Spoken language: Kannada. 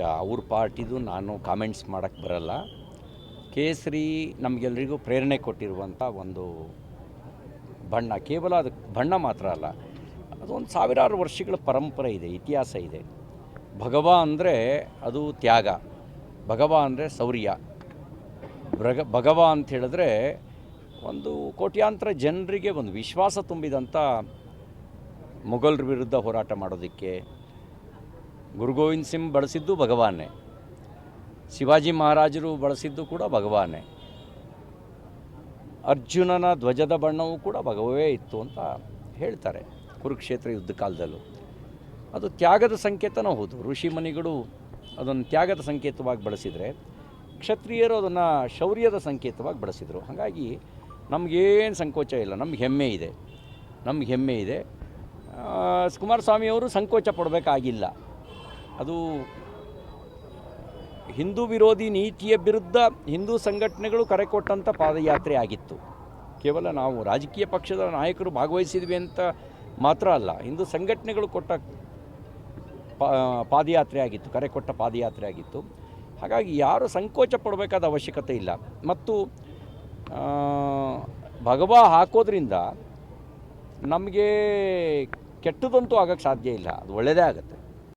ಈಗ ಅವ್ರ ಪಾರ್ಟಿದು ನಾನು ಕಾಮೆಂಟ್ಸ್ ಮಾಡೋಕ್ಕೆ ಬರಲ್ಲ. ಕೇಸರಿ ನಮಗೆಲ್ಲರಿಗೂ ಪ್ರೇರಣೆ ಕೊಟ್ಟಿರುವಂಥ ಒಂದು ಬಣ್ಣ, ಕೇವಲ ಅದು ಬಣ್ಣ ಮಾತ್ರ ಅಲ್ಲ, ಅದೊಂದು ಸಾವಿರಾರು ವರ್ಷಗಳ ಪರಂಪರೆ ಇದೆ, ಇತಿಹಾಸ ಇದೆ. ಭಗವ ಅಂದರೆ ಅದು ತ್ಯಾಗ, ಭಗವ ಅಂದರೆ ಶೌರ್ಯ. ಭ್ರಗ ಭಗವ ಅಂತ ಹೇಳಿದ್ರೆ ಒಂದು ಕೋಟ್ಯಾಂತರ ಜನರಿಗೆ ಒಂದು ವಿಶ್ವಾಸ ತುಂಬಿದಂಥ ಮೊಘಲರ ವಿರುದ್ಧ ಹೋರಾಟ ಮಾಡೋದಕ್ಕೆ ಗುರು ಗೋವಿಂದ್ ಸಿಂಗ್ ಬಳಸಿದ್ದು ಭಗವಾನೇ. ಶಿವಾಜಿ ಮಹಾರಾಜರು ಬಳಸಿದ್ದು ಕೂಡ ಭಗವಾನೇ. ಅರ್ಜುನನ ಧ್ವಜದ ಬಣ್ಣವೂ ಕೂಡ ಭಗವೇ ಇತ್ತು ಅಂತ ಹೇಳ್ತಾರೆ ಕುರುಕ್ಷೇತ್ರ ಯುದ್ಧ ಕಾಲದಲ್ಲೂ. ಅದು ತ್ಯಾಗದ ಸಂಕೇತನೂ ಹೌದು. ಋಷಿ ಮುನಿಗಳು ಅದನ್ನು ತ್ಯಾಗದ ಸಂಕೇತವಾಗಿ ಬಳಸಿದರೆ ಕ್ಷತ್ರಿಯರು ಅದನ್ನು ಶೌರ್ಯದ ಸಂಕೇತವಾಗಿ ಬಳಸಿದರು. ಹಾಗಾಗಿ ನಮಗೇನು ಸಂಕೋಚ ಇಲ್ಲ. ನಮ್ಗೆ ಹೆಮ್ಮೆ ಇದೆ. ನಮ್ಗೆ ಹೆಮ್ಮೆ ಇದೆ. ಕುಮಾರಸ್ವಾಮಿಯವರು ಸಂಕೋಚ ಪಡಬೇಕಾಗಿಲ್ಲ. ಅದು ಹಿಂದೂ ವಿರೋಧಿ ನೀತಿಯ ವಿರುದ್ಧ ಹಿಂದೂ ಸಂಘಟನೆಗಳು ಕರೆ ಕೊಟ್ಟಂಥ ಪಾದಯಾತ್ರೆ ಆಗಿತ್ತು. ಕೇವಲ ನಾವು ರಾಜಕೀಯ ಪಕ್ಷದ ನಾಯಕರು ಭಾಗವಹಿಸಿದ್ವಿ ಅಂತ ಮಾತ್ರ ಅಲ್ಲ, ಹಿಂದೂ ಸಂಘಟನೆಗಳು ಕೊಟ್ಟ ಪಾದಯಾತ್ರೆ ಆಗಿತ್ತು, ಕರೆ ಕೊಟ್ಟ ಪಾದಯಾತ್ರೆ ಆಗಿತ್ತು. ಹಾಗಾಗಿ ಯಾರು ಸಂಕೋಚ ಪಡಬೇಕಾದ ಅವಶ್ಯಕತೆ ಇಲ್ಲ. ಮತ್ತು ಭಗವ ಹಾಕೋದ್ರಿಂದ ನಮಗೆ ಕೆಟ್ಟದಂತೂ ಆಗೋಕ್ಕೆ ಸಾಧ್ಯ ಇಲ್ಲ, ಅದು ಒಳ್ಳೆಯದೇ ಆಗುತ್ತೆ.